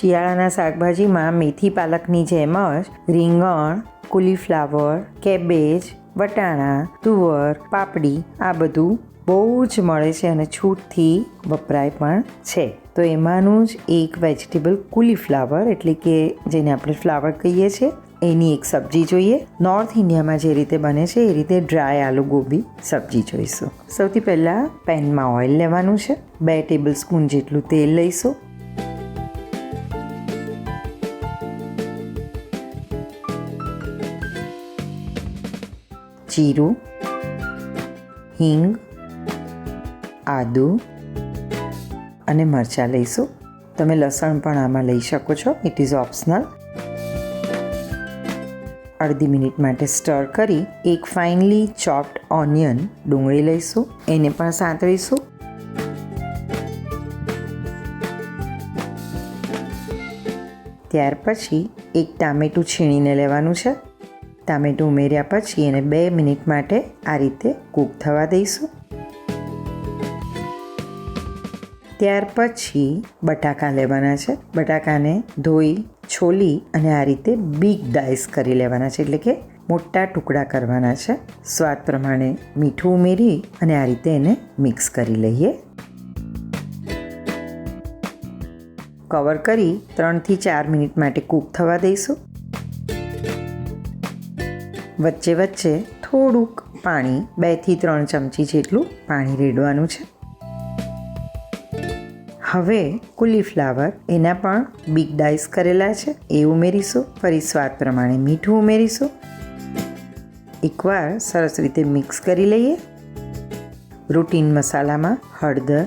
શિયાળાના શાકભાજીમાં મેથી પાલકની જેમ જ રીંગણ, કોલીફ્લાવર, કેબેજ, વટાણા, તુવર, પાપડી આ બધું બહુ જ મળે છે અને છૂટથી વપરાય પણ છે. તો એમાંનું જ એક વેજીટેબલ કુલીફ્લાવર એટલે કે જેને આપણે ફ્લાવર કહીએ છીએ, એની એક સબ્જી જોઈએ. નોર્થ ઇન્ડિયામાં જે રીતે બને છે એ રીતે ડ્રાય આલુ ગોબી સબ્જી જોઈશું. સૌથી પહેલાં પેનમાં ઓઇલ લેવાનું છે. બે ટેબલ સ્પૂન જેટલું તેલ લઈશું. જીરું હિંગ, આદુ અને મરચાં લઈશું. તમે લસણ પણ આમાં લઈ શકો છો. ઇટ ઇઝ ઓપ્શનલ અડધી મિનિટ માટે સ્ટર કરી એક ફાઇનલી ચોપ્ડ ઓનિયન ડુંગળી લઈશું. એને પણ સાંતળીશું. ત્યાર પછી એક ટામેટું છીણીને લેવાનું છે. ટામેટું ઉમેર્યા પછી એને બે મિનિટ માટે આ રીતે કૂક થવા દઈશું. ત્યાર પછી બટાકા લેવાના છે. બટાકાને ધોઈ, છોલી અને આ રીતે બિગ ડાઈસ કરી લેવાના છે. એટલે કે મોટા ટુકડા કરવાના છે. સ્વાદ પ્રમાણે મીઠું ઉમેરી અને આ રીતે એને મિક્સ કરી લઈએ. કવર કરી ત્રણથી ચાર મિનિટ માટે કૂક થવા દઈશું. વચ્ચે વચ્ચે થોડુંક પાણી બેથી ત્રણ ચમચી જેટલું પાણી રેડવાનું છે. હવે કુલીફ્લાવર એના પણ બિગ ડાઈસ કરેલા છે. એ ઉમેરીશું. ફરી સ્વાદ પ્રમાણે મીઠું ઉમેરીશું. એકવાર સરસ રીતે મિક્સ કરી લઈએ. રૂટીન મસાલામાં હળદર,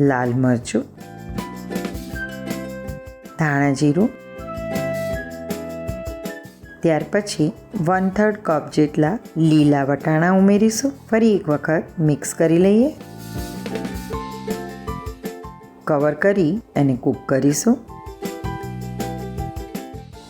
લાલ મરચું, ધાણા જીરું ત્યાર પછી વન થર્ડ કપ જેટલા લીલા વટાણા ઉમેરીશું. ફરી એક વખત મિક્સ કરી લઈએ. કવર કરી એને કૂક કરીશું.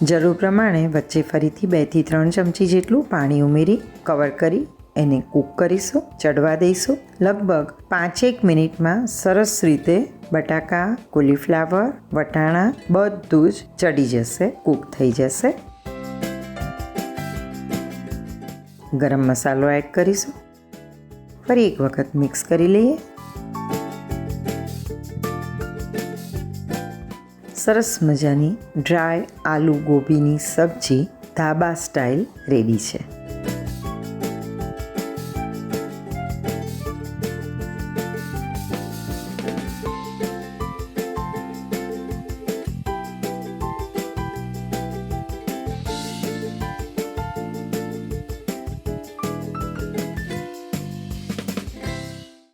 જરૂર પ્રમાણે વચ્ચે ફરીથી બેથી ત્રણ ચમચી જેટલું પાણી ઉમેરી કવર કરી એને કૂક કરીશું, ચડવા દઈશું. લગભગ પાંચેક મિનિટમાં સરસ રીતે બટાકા, કોલીફ્લાવર, વટાણા બધું જ ચડી જશે, કૂક થઈ જશે. ગરમ મસાલો એડ કરીશું. ફરી એક વખત મિક્સ કરી લઈએ. સરસ મજાની ડ્રાય આલુ ગોબીની સબ્જી ધાબા સ્ટાઇલ રેડી છે.